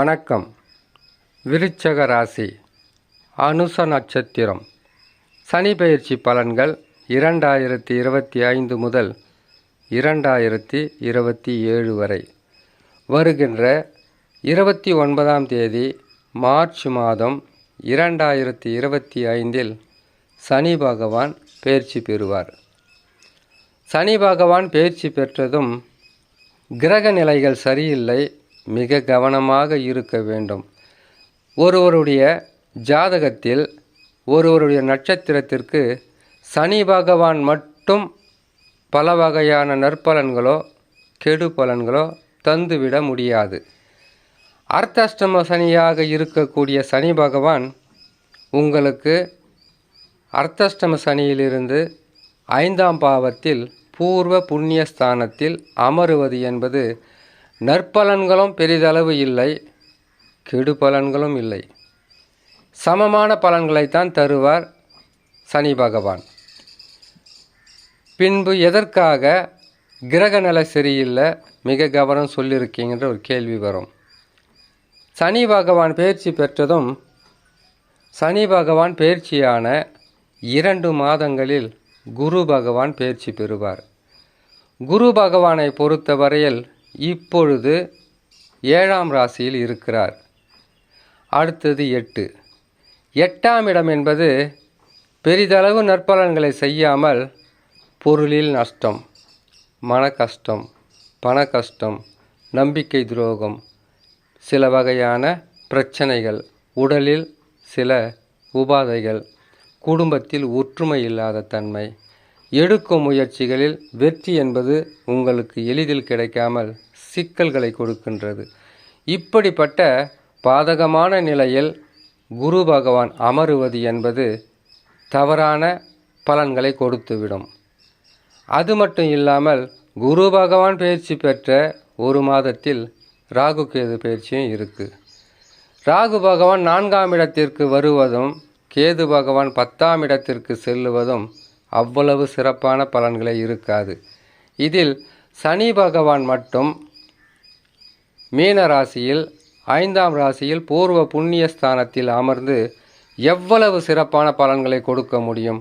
வணக்கம். விருச்சக ராசி அனுச நட்சத்திரம். சனி பயிற்சி பலன்கள் இரண்டாயிரத்தி இருபத்தி ஐந்து முதல் இரண்டாயிரத்தி இருபத்தி ஏழு வரை. வருகின்ற இருபத்தி ஒன்பதாம் தேதி மார்ச் மாதம் இரண்டாயிரத்தி இருபத்தி ஐந்தில் சனி பகவான் பெயர்ச்சி பெறுவார். சனி பகவான் பயிற்சி பெற்றதும் கிரக நிலைகள் சரியில்லை மிக கவனமாக இருக்க வேண்டும். ஒருவருடைய ஜாதகத்தில் ஒருவருடைய நட்சத்திரத்திற்கு சனி பகவான் மட்டும் பல வகையான நற்பலன்களோ கெடு பலன்களோ தந்துவிட முடியாது. அர்த்தாஷ்டம சனியாக இருக்கக்கூடிய சனி பகவான் உங்களுக்கு அர்த்தாஷ்டம சனியிலிருந்து ஐந்தாம் பாவத்தில் பூர்வ புண்ணியஸ்தானத்தில் அமருவது என்பது நற்பலன்களும் பெரிதளவு இல்லை கெடு பலன்களும் இல்லை. சமமான பலன்களைத்தான் தருவார் சனி பகவான். பின்பு எதற்காக கிரக நிலை சரியில்லை மிக கவனம் சொல்லியிருக்கீங்கன்ற ஒரு கேள்வி வரும். சனி பகவான் பயிற்சி பெற்றதும் சனி பகவான் பயிற்சியான இரண்டு மாதங்களில் குரு பகவான் பயிற்சி பெறுவார். குரு பகவானை பொறுத்தவரையில் இப்பொழுது ஏழாம் ராசியில் இருக்கிறார். அடுத்தது எட்டு. எட்டாம் இடம் என்பது பெரிதளவு நற்பலன்களை செய்யாமல் பொருளில் நஷ்டம் மன கஷ்டம் பண கஷ்டம் நம்பிக்கை துரோகம் சில வகையான பிரச்சனைகள் உடலில் சில உபாதைகள் குடும்பத்தில் ஒற்றுமை இல்லாத தன்மை எடுக்கும் முயற்சிகளில் வெற்றி என்பது உங்களுக்கு எளிதில் கிடைக்காமல் சிக்கல்களை கொடுக்கின்றது. இப்படிப்பட்ட பாதகமான நிலையில் குரு பகவான் அமருவது என்பது தவறான பலன்களை கொடுத்துவிடும். அது மட்டும் இல்லாமல் குரு பகவான் பயிற்சி பெற்ற ஒரு மாதத்தில் ராகு கேது பயிற்சியும் இருக்குது ராகு பகவான் நான்காம் இடத்திற்கு வருவதும் கேது பகவான் பத்தாம் இடத்திற்கு செல்லுவதும் அவ்வளவு சிறப்பான பலன்களை இருக்காது. இதில் சனி பகவான் மட்டும் மீன ராசியில் ஐந்தாம் ராசியில் பூர்வ புண்ணிய ஸ்தானத்தில் அமர்ந்து எவ்வளவு சிறப்பான பலன்களை கொடுக்க முடியும்?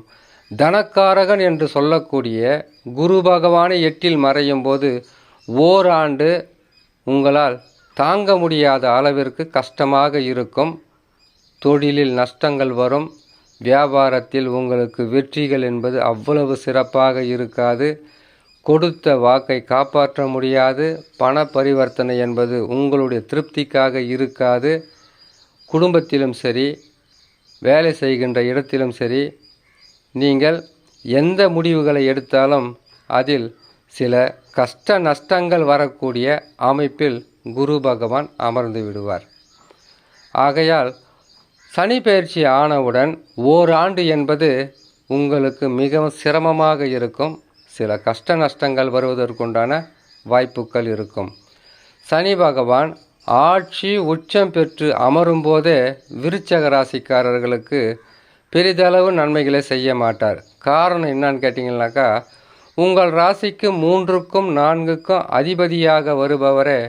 தனக்காரகன் என்று சொல்லக்கூடிய குரு பகவானை எட்டில் மறையும் போது ஓராண்டு உங்களால் தாங்க முடியாத அளவிற்கு கஷ்டமாக இருக்கும். தொழிலில் நஷ்டங்கள் வரும். வியாபாரத்தில் உங்களுக்கு வெற்றிகள் என்பது அவ்வளவு சிறப்பாக இருக்காது. கொடுத்த வாக்கை காப்பாற்ற முடியாது. பண பரிவர்த்தனை என்பது உங்களுடைய திருப்திக்காக இருக்காது. குடும்பத்திலும் சரி வேலை செய்கின்ற இடத்திலும் சரி நீங்கள் எந்த முடிவுகளை எடுத்தாலும் அதில் சில கஷ்ட நஷ்டங்கள் வரக்கூடிய அமைப்பில் குரு பகவான் அமர்ந்து விடுவார். ஆகையால் சனி பயிற்சி ஆனவுடன் ஓராண்டு என்பது உங்களுக்கு மிகவும் சிரமமாக இருக்கும். சில கஷ்ட நஷ்டங்கள் வருவதற்குண்டான வாய்ப்புகள் இருக்கும். சனி பகவான் ஆட்சி உச்சம் பெற்று அமரும் போதே விருச்சக ராசிக்காரர்களுக்கு பெரிதளவு நன்மைகளை செய்ய மாட்டார். காரணம் என்னன்னு கேட்டிங்கனாக்கா உங்கள் ராசிக்கு மூன்றுக்கும் நான்குக்கும் அதிபதியாக வருபவரே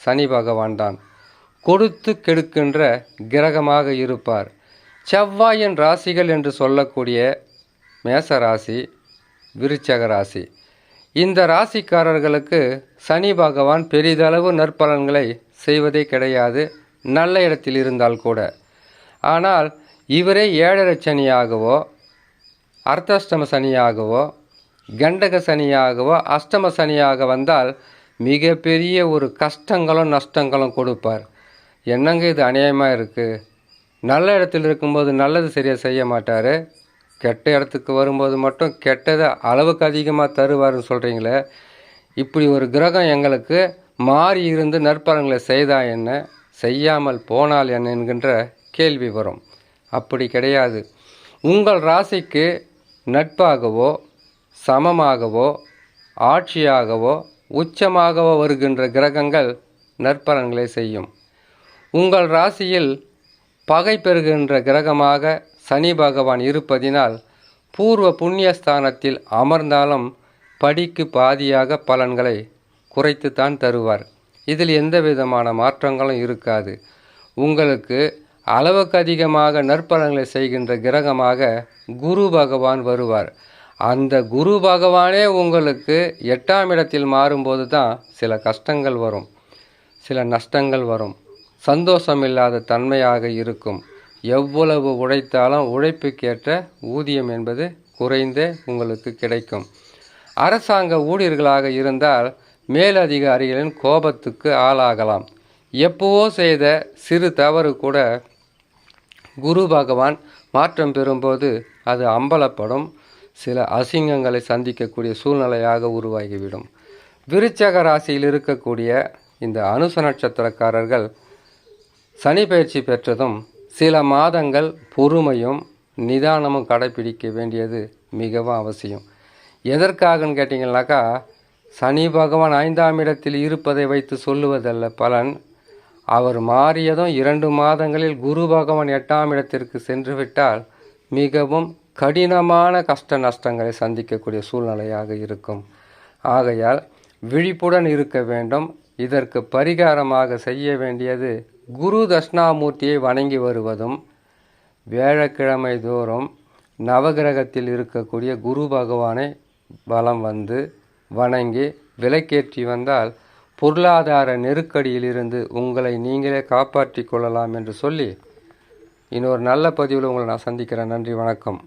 சனி பகவான் தான் கொடுத்து கெடுக்கின்ற கிரகமாக இருப்பார். செவ்வாயின் ராசிகள் என்று சொல்லக்கூடிய மேச ராசி விருச்சக ராசி. இந்த ராசிக்காரர்களுக்கு சனி பகவான் பெரிதளவு நற்பலன்களை செய்வதே கிடையாது. நல்ல இடத்தில் இருந்தால் கூட. ஆனால் இவரே ஏழரை சனியாகவோ அர்த்தஷ்டம சனியாகவோ கண்டக சனியாகவோ அஷ்டம சனியாக வந்தால் மிகப்பெரிய ஒரு கஷ்டங்களும் நஷ்டங்களும் கொடுப்பார். என்னங்க இது அநியாயமாக இருக்குது நல்ல இடத்துல இருக்கும்போது நல்லது சரியாக செய்ய மாட்டார். கெட்ட இடத்துக்கு வரும்போது மட்டும் கெட்டதை அளவுக்கு அதிகமாக தருவார்னு சொல்கிறீங்களே இப்படி ஒரு கிரகம் எங்களுக்கு மாறி இருந்து நற்பலன்களை செய்தா என்ன? செய்யாமல் போனால் என்ன என்கின்ற கேள்வி வரும். அப்படி கிடையாது. உங்கள் ராசிக்கு நட்பாகவோ சமமாகவோ ஆட்சியாகவோ உச்சமாகவோ வருகின்ற கிரகங்கள் நற்பலன்களை செய்யும். உங்கள் ராசியில் பகை பெறுகின்ற கிரகமாக சனி பகவான் இருப்பதினால் பூர்வ புண்ணியஸ்தானத்தில் அமர்ந்தாலும் படிக்கு பாதியாக பலன்களை குறைத்துத்தான் தருவார். இதில் எந்த விதமான மாற்றங்களும் இருக்காது. உங்களுக்கு அளவுக்கு அதிகமாக நற்பலன்களை செய்கின்ற கிரகமாக குரு பகவான் வருவார். அந்த குரு பகவானே உங்களுக்கு எட்டாம் இடத்தில் மாறும்போது தான் சில கஷ்டங்கள் வரும். சில நஷ்டங்கள் வரும். சந்தோஷமில்லாத தன்மையாக இருக்கும். எவ்வளவு உழைத்தாலும் உழைப்புக்கேற்ற ஊதியம் என்பது குறைந்தே உங்களுக்கு கிடைக்கும். அரசாங்க ஊழியர்களாக இருந்தால் மேலதிகாரிகளின் கோபத்துக்கு ஆளாகலாம். எப்போவோ செய்த சிறு தவறு கூட குரு பகவான் மாற்றம் பெறும்போது அது அம்பலப்படும். சில அசிங்கங்களை சந்திக்கக்கூடிய சூழ்நிலையாக உருவாகிவிடும். விருச்சக ராசியில் இருக்கக்கூடிய இந்த அனுச நட்சத்திரக்காரர்கள் சனி பயிற்சி பெற்றதும் சில மாதங்கள் பொறுமையும் நிதானமும் கடைபிடிக்க வேண்டியது மிகவும் அவசியம். எதற்காகன்னு கேட்டிங்கனாக்கா சனி பகவான் ஐந்தாம் இடத்தில் இருப்பதை வைத்து சொல்லுவதல்ல பலன். அவர் மாறியதும் இரண்டு மாதங்களில் குரு பகவான் எட்டாம் இடத்திற்கு சென்று விட்டால் மிகவும் கடினமான கஷ்ட நஷ்டங்களை சந்திக்கக்கூடிய சூழ்நிலையாக இருக்கும். ஆகையால் விழிப்புடன் இருக்க வேண்டும். இதற்கு பரிகாரமாக செய்ய வேண்டியது குரு தட்சிணாமூர்த்தியை வணங்கி வருவதும் வியாழக்கிழமை தோறும் நவகிரகத்தில் இருக்கக்கூடிய குரு பகவானை வலம் வந்து வணங்கி விலக்கேற்றி வந்தால் பொருளாதார நெருக்கடியிலிருந்து உங்களை நீங்களே காப்பாற்றிக் கொள்ளலாம் என்று சொல்லி இன்னொரு நல்ல பதிவில் உங்களை நான் சந்திக்கிறேன். நன்றி வணக்கம்.